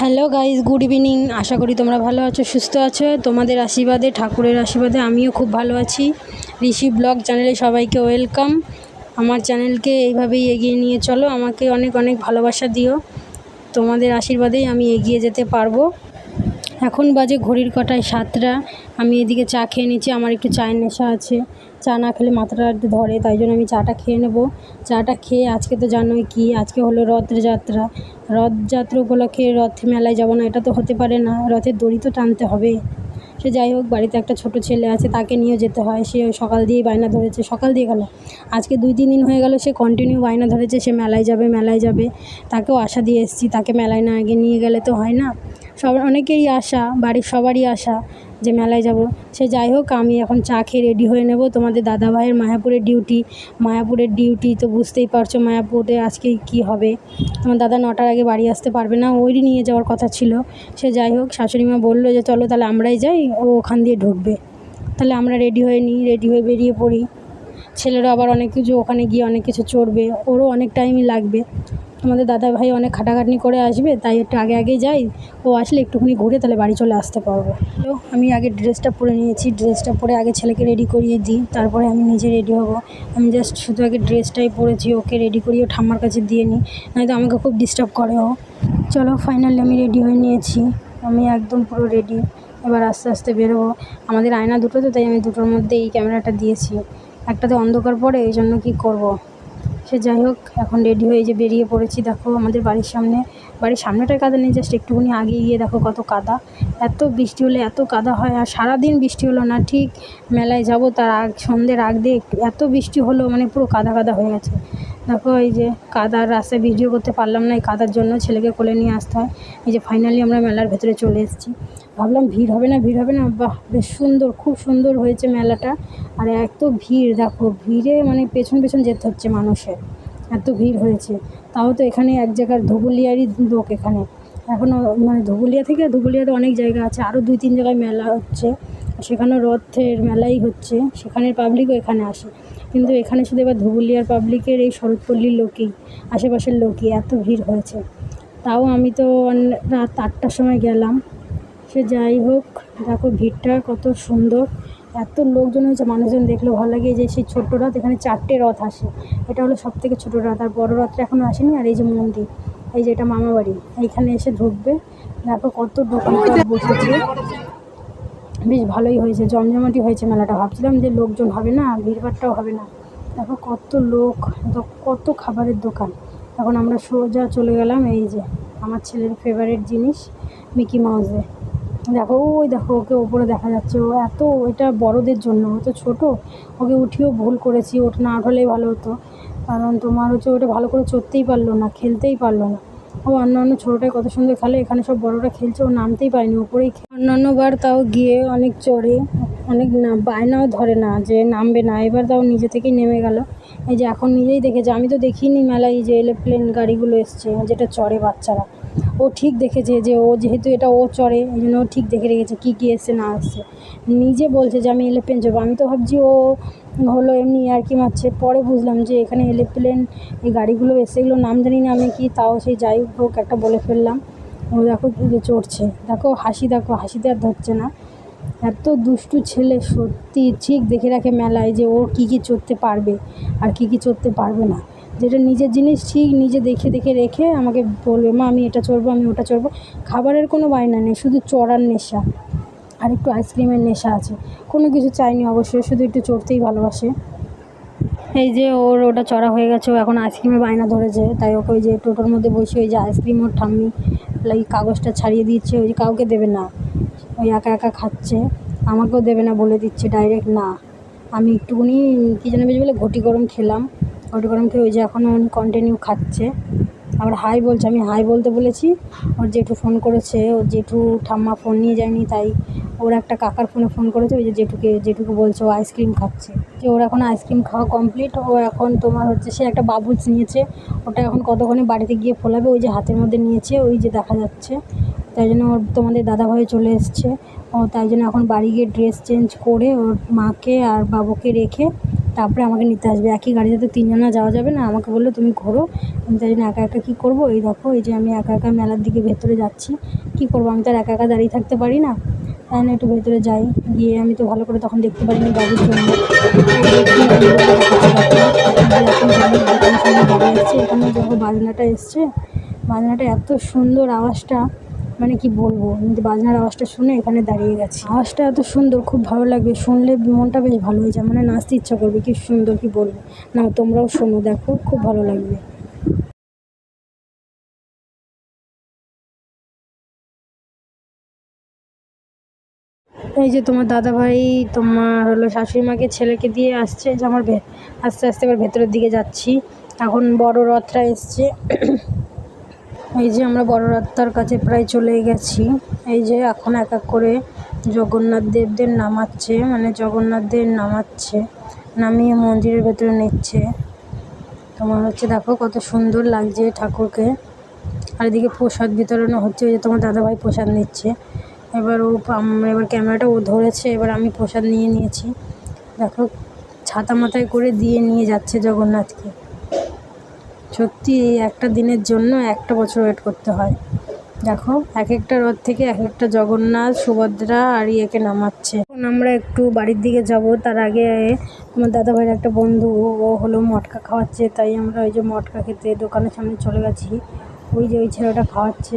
Hello guys good evening আশা করি তোমরা ভালো আছো, সুস্থ আছো। তোমাদের আশীর্বাদে, ঠাকুরের আশীর্বাদে আমিও খুব ভালো আছি। ঋষি ব্লগ চ্যানেলে সবাইকে ওয়েলকাম। আমার চ্যানেলকে এইভাবেই এগিয়ে নিয়ে চলো। আমাকে অনেক অনেক ভালোবাসা দিও। তোমাদের আশীর্বাদেই আমি এগিয়ে যেতে পারব। এখন বাজে ঘড়ির কটায় সাতটা। আমি এদিকে চা খেয়ে নিচ্ছি। আমার একটু চায়ের নেশা আছে। চা না খেলে মাথাটা ধরে, তাই জন্য আমি চাটা খেয়ে নেব। চাটা খেয়ে আজকে তো জানোই কি, আজকে হলো রথযাত্রা। রথযাত্রা উপলক্ষে রথ মেলায় যাব না, এটা তো হতে পারে না, রথের দড়ি তো টানতে হবে। সে যাই হোক, বাড়িতে একটা ছোট ছেলে আছে, তাকে নিয়ে যেতে হয়। সে সকাল দিয়েই বায়না ধরেছে, সকাল দিয়ে গেল। আজকে দুই তিন দিন হয়ে গেল, সে কন্টিনিউ বায়না ধরেছে, সে মেলায় যাবে মেলায় যাবে। তাকেও আশা দিয়ে এসেছি, তাকে মেলায় না আগে নিয়ে গেলে তো হয় না। সব অনেকেরই আশা, বাড়ির সবারই আশা যে মেলায় যাব। সে যাই হোক, আমি এখন চা খেয়ে রেডি হয়ে নেব। তোমাদের দাদাভাইয়ের মায়াপুরের ডিউটি মায়াপুরের ডিউটি তো বুঝতেই পারছ মায়াপুরে আজকে কি হবে। তোমার দাদা নটার আগে বাড়ি আসতে পারবে না ওরই নিয়ে যাওয়ার কথা ছিল। সে যাই হোক, শাশুড়ি মা বলল যে, চলো তাহলে আমরাই যাই, ও ওখান দিয়ে ঢুকবে। তাহলে আমরা রেডি হয়ে নিই রেডি হয়ে বেরিয়ে পড়ি। ছেলেরা আবার অনেক কিছু, ওখানে গিয়ে অনেক কিছু চড়বে, ওরও অনেক টাইমই লাগবে। তোমাদের দাদা ভাই অনেক খাটাখাটনি করে আসবে, তাই একটু আগে আগে যাই। ও আসলে একটুখানি ঘুরে তাহলে বাড়ি চলে আসতে পারব। তো আমি আগে ড্রেসটা পরে নিয়েছি, ড্রেসটা পরে আগে ছেলেকে রেডি করিয়ে দিই, তারপরে আমি নিজে রেডি হব। আমি জাস্ট শুধু আগে ড্রেসটাই পরেছি, ওকে রেডি করিয়ে ঠাম্মার কাছে দিয়ে নিই, নয়তো আমাকে খুব ডিস্টার্ব করে ও। চলো ফাইনালি আমি রেডি হয়ে নিয়েছি, আমি একদম পুরো রেডি এবার আস্তে আস্তে বেরোবো। আমাদের আয়না দুটো তো, তাই আমি দুটোর মধ্যে এই ক্যামেরাটা দিয়েছি। একটাতে অন্ধকার পড়ে এই জন্য কী করব? সে যাই হোক, এখন রেডি হয়ে যে বেরিয়ে পড়েছি। দেখো আমাদের বাড়ির সামনে, বাড়ির সামনেটায় কাদা নেই জাস্ট একটুখানি আগে গিয়ে দেখো কত কাদা। এত বৃষ্টি হলে এত কাদা হয়, আর সারাদিন বৃষ্টি হলো না। ঠিক মেলায় যাব তার আগ, সন্ধ্যের আগ দিয়ে এত বৃষ্টি হলো মানে পুরো কাদা কাদা হয়ে গেছে। দেখো এই যে কাদার রাস্তায় ভিডিও করতে পারলাম না, এই কাদার জন্য ছেলেকে কোলে নিয়ে আসতে হয়। এই যে ফাইনালি আমরা মেলার ভেতরে চলে এসেছি। ভাবলাম ভিড় হবে না, ভিড় হবে না। বাহ, বেশ সুন্দর, খুব সুন্দর হয়েছে মেলাটা। আর এত ভিড়, দেখো, ভিড়ে মানে পেছন পেছন যেতে হচ্ছে মানুষের। এত ভিড় হয়েছে। তাও তো এখানে এক জায়গার ধুবুলিয়ারই লোক এখানে। এখনও মানে ধুবুলিয়া থেকে ধুবুলিয়াতে অনেক জায়গা আছে। আরও দুই তিন জায়গায় মেলা হচ্ছে। সেখানেও রথের মেলাই হচ্ছে। সেখানের পাবলিকও এখানে আসে। কিন্তু এখানে শুধু এবার ধুবুলিয়ার পাবলিকের এই শরৎপল্লীর লোকই, আশেপাশের লোকই এত ভিড় হয়েছে। তাও আমি তো রাত আটটার সময় গেলাম। সে যাই হোক, দেখো ভিড়টা কত সুন্দর। এত লোকজন হয়েছে, মানুষজন দেখলেও ভালো লাগে যে সেই ছোট্ট রথ এখানে চারটে রথ আসে। এটা হলো সব থেকে ছোটো রথ আর বড় রথটা এখনও আসেনি। আর এই যে মন্দির, এই যে এটা মামা বাড়ি, এইখানে এসে ঢুকবে। দেখো কত দোকান বসেছে। বেশ ভালোই হয়েছে, জমজমাটি হয়েছে মেলাটা। ভাবছিলাম যে লোকজন হবে না, ভিড়ভাড়টাও হবে না। দেখো কত লোক কত খাবারের দোকান। এখন আমরা সোজা চলে গেলাম, এই যে আমার ছেলের ফেভারিট জিনিস মিকি মাউসে দেখো ওই দেখো, ওকে ওপরে দেখা যাচ্ছে। ও এত, এটা বড়দের জন্য, ও তো ছোটো। ওকে উঠিয়েও ভুল করেছি ওঠ না হলেই ভালো হতো। কারণ তোমার হচ্ছে ওটা ভালো করে চড়তেই পারল না, খেলতেই পারল না। ও অন্যান্য ছোটোটায় কত সুন্দর খেলে, এখানে সব বড়রা খেলছে, ও নামতেই পারেনি, ওপরেই অন্যান্য বার তাও গিয়ে অনেক চড়ে, অনেক না, বায়নাও ধরে না যে নামবে না। এবার তাও নিজে থেকেই নেমে গেল। এই যে এখন নিজেই দেখেছে, আমি তো দেখিনি মেলায় যে এরোপ্লেন গাড়িগুলো এসছে, যেটা চড়ে বাচ্চারা। ও ঠিক দেখেছে যে ও যেহেতু এটা ও চড়ে, এই জন্য ও ঠিক দেখে রেখেছে কী কী এসছে, না আসছে নিজে বলছে যে আমি এরোপ্লেন চড়বো। আমি তো ভাবছি ও হলো এমনি আর কি মারছে। পরে বুঝলাম যে এখানে এরোপ্লেন এই গাড়িগুলো এসে এগুলো নাম জানি না আমি কি, তাও সেই যাই হোক একটা বলে ফেললাম। ও দেখো চড়ছে। দেখো হাসি, দেখো হাসিতে আর ধরছে না। এত দুষ্টু ছেলে সত্যি ঠিক দেখে রাখে মেলায় যে ও কী কী চড়তে পারবে আর কী কী চড়তে পারবে না। যেটা নিজের জিনিস ঠিক নিজে দেখে দেখে রেখে আমাকে বলবে, মা, আমি এটা চড়বো, আমি ওটা চড়বো। খাবারের কোনো বায়না নেই, শুধু চড়ার নেশা আর একটু আইসক্রিমের নেশা আছে। কোনো কিছু চাইনি অবশ্যই, শুধু একটু চড়তেই ভালোবাসে। এই যে ওর ওটা চড়া হয়ে গেছে, ও এখন আইসক্রিমের বায়না ধরেছে, তাই ওকে ওই যে টোটোর মধ্যে বসে ওই যে আইসক্রিম ওর ঠাম্মি এই কাগজটা ছাড়িয়ে দিচ্ছে, ওই যে কাউকে দেবে না। ওই একা একা খাচ্ছে, আমাকেও দেবে না বলে দিচ্ছে, ডাইরেক্ট না। আমি একটুখানি কী যেন বেশ বলে, ঘটি গরম খেলাম। ঘটি গরম খেয়ে ওই যে এখনও কন্টিনিউ খাচ্ছে। আবার হাই বলছে, আমি হাই বলতে বলেছি, ওর জেঠু ফোন করেছে, ওর জেঠু ঠাম্মা ফোন নিয়ে যায়নি, তাই ওর একটা কাকার ফোনে ফোন করেছে, ওই যে জেঠুকে জেঠুকে বলছে ও আইসক্রিম খাচ্ছে। যে ওর এখন আইসক্রিম খাওয়া কমপ্লিট ও এখন তোমার হচ্ছে সে একটা বাবুলস নিয়েছে, ওটা এখন কতক্ষণে বাড়িতে গিয়ে ফোলাবে, ওই যে হাতের মধ্যে নিয়েছে, ওই যে দেখা যাচ্ছে। তাই জন্য ওর তোমাদের দাদাভাই চলে এসছে, ও তাই জন্য এখন বাড়ি গিয়ে ড্রেস চেঞ্জ করে ওর মাকে আর বাবুকে রেখে তারপরে আমাকে নিতে আসবে। একই গাড়িতে তো তিনজনা যাওয়া যাবে না। আমাকে বলল, তুমি ঘোরো। আমি তাই জন্য একা একা কী করব। এই দেখো, এই যে আমি একা একা মেলার দিকে ভেতরে যাচ্ছি। কী করব? আমি তো আর একা একা দাঁড়িয়ে থাকতে পারি না। তাই না একটু ভেতরে যাই। গিয়ে আমি তো ভালো করে তখন দেখতে পারিনি বাবুর জন্য। এখানে যখন বাজনাটা এসছে। বাজনাটা এত সুন্দর আওয়াজটা। মানে কি বলব, আমি তো বাজনার আওয়াজটা শুনে এখানে দাঁড়িয়ে গেছি। আওয়াজটা এত সুন্দর, খুব ভালো লাগবে। শুনলে মনটা বেশ ভালো হয়ে যায় মানে নাচতে ইচ্ছা করবে, কি সুন্দর কি বলব। না তোমরাও শোনো, দেখো, খুব ভালো লাগবে। এই যে তোমার দাদাভাই, তোমার হলো শাশুড়ি মাকে ছেলেকে দিয়ে আসছে, যে আমার আস্তে আস্তে এবার ভেতরের দিকে যাচ্ছি। এখন বড় রথটা এসছে। এই যে আমরা বড় রাস্তার কাছে প্রায় চলে গেছি। এই যে এখন এক এক করে জগন্নাথ দেবদের নামাচ্ছে মানে জগন্নাথদের নামাচ্ছে, নামিয়ে মন্দিরের ভেতরে নিচ্ছে। তোমার হচ্ছে দেখো কত সুন্দর লাগছে ঠাকুরকে। আর এদিকে প্রসাদ বিতরণও হচ্ছে ওই যে তোমার দাদাভাই প্রসাদ নিচ্ছে। এবার ও এবার ক্যামেরাটা ও ধরেছে, এবার আমি প্রসাদ নিয়ে নিয়েছি। দেখো, ছাতা মাথায় করে দিয়ে নিয়ে যাচ্ছে জগন্নাথকে। সত্যি এই একটা দিনের জন্য একটা বছর ওয়েট করতে হয়। দেখো, এক একটা রথ থেকে এক একটা জগন্নাথ, সুভদ্রা আর ইয়েকে নামাচ্ছে। এখন আমরা একটু বাড়ির দিকে যাব। তার আগে আমার দাদা ভাইয়ের একটা বন্ধু ও হলো মটকা খাওয়াচ্ছে। তাই আমরা ওই যে মটকা খেতে দোকানের সামনে চলে গেছি। ওই যে ওই ছেলেটা খাওয়াচ্ছে।